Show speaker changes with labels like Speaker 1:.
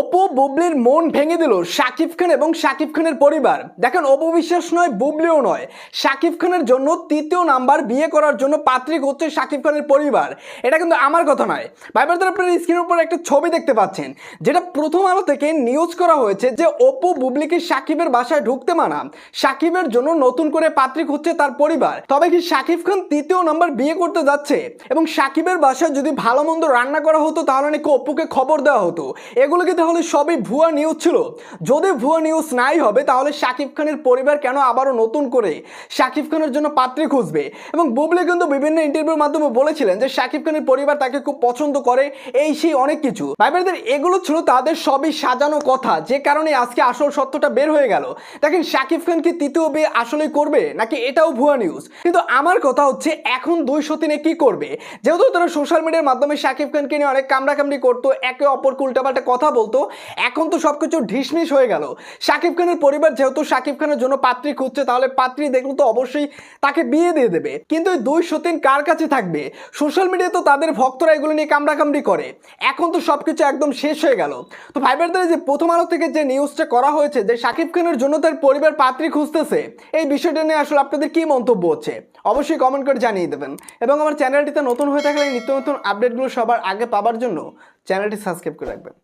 Speaker 1: অপু বুবলির মন ভেঙে দিল শাকিব খান এবং শাকিব খানের পরিবার। দেখেন, অপু বিশ্বাস নয়, বুবলিও নয়। শাকিব খানের জন্য তৃতীয় নাম্বার বিয়ে করার জন্য পাত্রিক হচ্ছে শাকিব খানের পরিবার। এটা কিন্তু আমার কথা নয়। ভাইবারদের আপনারা স্ক্রিনের উপর একটা ছবি দেখতে পাচ্ছেন, যেটা প্রথম আলো থেকে নিউজ করা হয়েছে যে অপু বুবলিকে শাকিবের বাসায় ঢুকতে মানা। শাকিবের জন্য নতুন করে পাত্রিক হচ্ছে তার পরিবার। তবে কি শাকিব খান তৃতীয় নাম্বার বিয়ে করতে যাচ্ছে? এবং শাকিবের বাসায় যদি ভালো মন্দ রান্না করা হতো, তাহলে নাকি অপুকে খবর দেওয়া হতো? এগুলো কি তাহলে সবই ভুয়া নিউজ ছিল। যদি ভুয়া নিউজ নাই হবে, তাহলে শাকিব খানের পরিবার কেন আবারও নতুন করে শাকিব খানের জন্য পাত্রী খুঁজবে? এবং বুবলি কিন্তু বিভিন্ন ইন্টারভিউর মাধ্যমে বলেছিলেন যে শাকিব খানের পরিবার তাকে খুব পছন্দ করে, এই সেই অনেক কিছু। ভাইবারদের এগুলো ছিল তাদের সবই সাজানো কথা, যে কারণে আজকে আসল সত্যটা বের হয়ে গেল। দেখেন, শাকিব খান কি তৃতীয় বিয়ে আসলেই করবে, নাকি এটাও ভুয়া নিউজ কিন্তু আমার কথা হচ্ছে, এখন দুই সতীনে কি করবে? যেহেতু তারা সোশ্যাল মিডিয়ার মাধ্যমে শাকিব খানকে নিয়ে অনেক কামড়াকামড়ি করতো, একে অপরকে উল্টাপাল্টা কথা বলতো এখন তো সবকিছু ঢিসমিস হয়ে গেল। শাকিব খানের পরিবার যেহেতু শাকিব খানের জন্য পাত্রী খুঁজছে, তাহলে পাত্রী দেখলে তো অবশ্যই তাকে বিয়ে দিয়ে দেবে। কিন্তু এই দুই সতীন কার কাছে থাকবে? সোশ্যাল মিডিয়ায় তো তাদের ভক্তরা এগুলো নিয়ে কামড়াকামড়ি করে। এখন তো সবকিছু একদম শেষ হয়ে গেল। তো ভাইবারদের যে প্রথম আলো থেকে যে নিউজটা করা হয়েছে যে শাকিব খানের জন্য তার পরিবার পাত্রী খুঁজতেছে, এই বিষয়টা নিয়ে আসলে আপনাদের কি মন্তব্য হচ্ছে? অবশ্যই কমেন্ট করে জানিয়ে দেবেন। এবং আমার চ্যানেলটিতে নতুন হয়ে থাকলে নিত্য নতুন আপডেটগুলো সবার আগে পাবার জন্য চ্যানেলটি সাবস্ক্রাইব করে রাখবেন।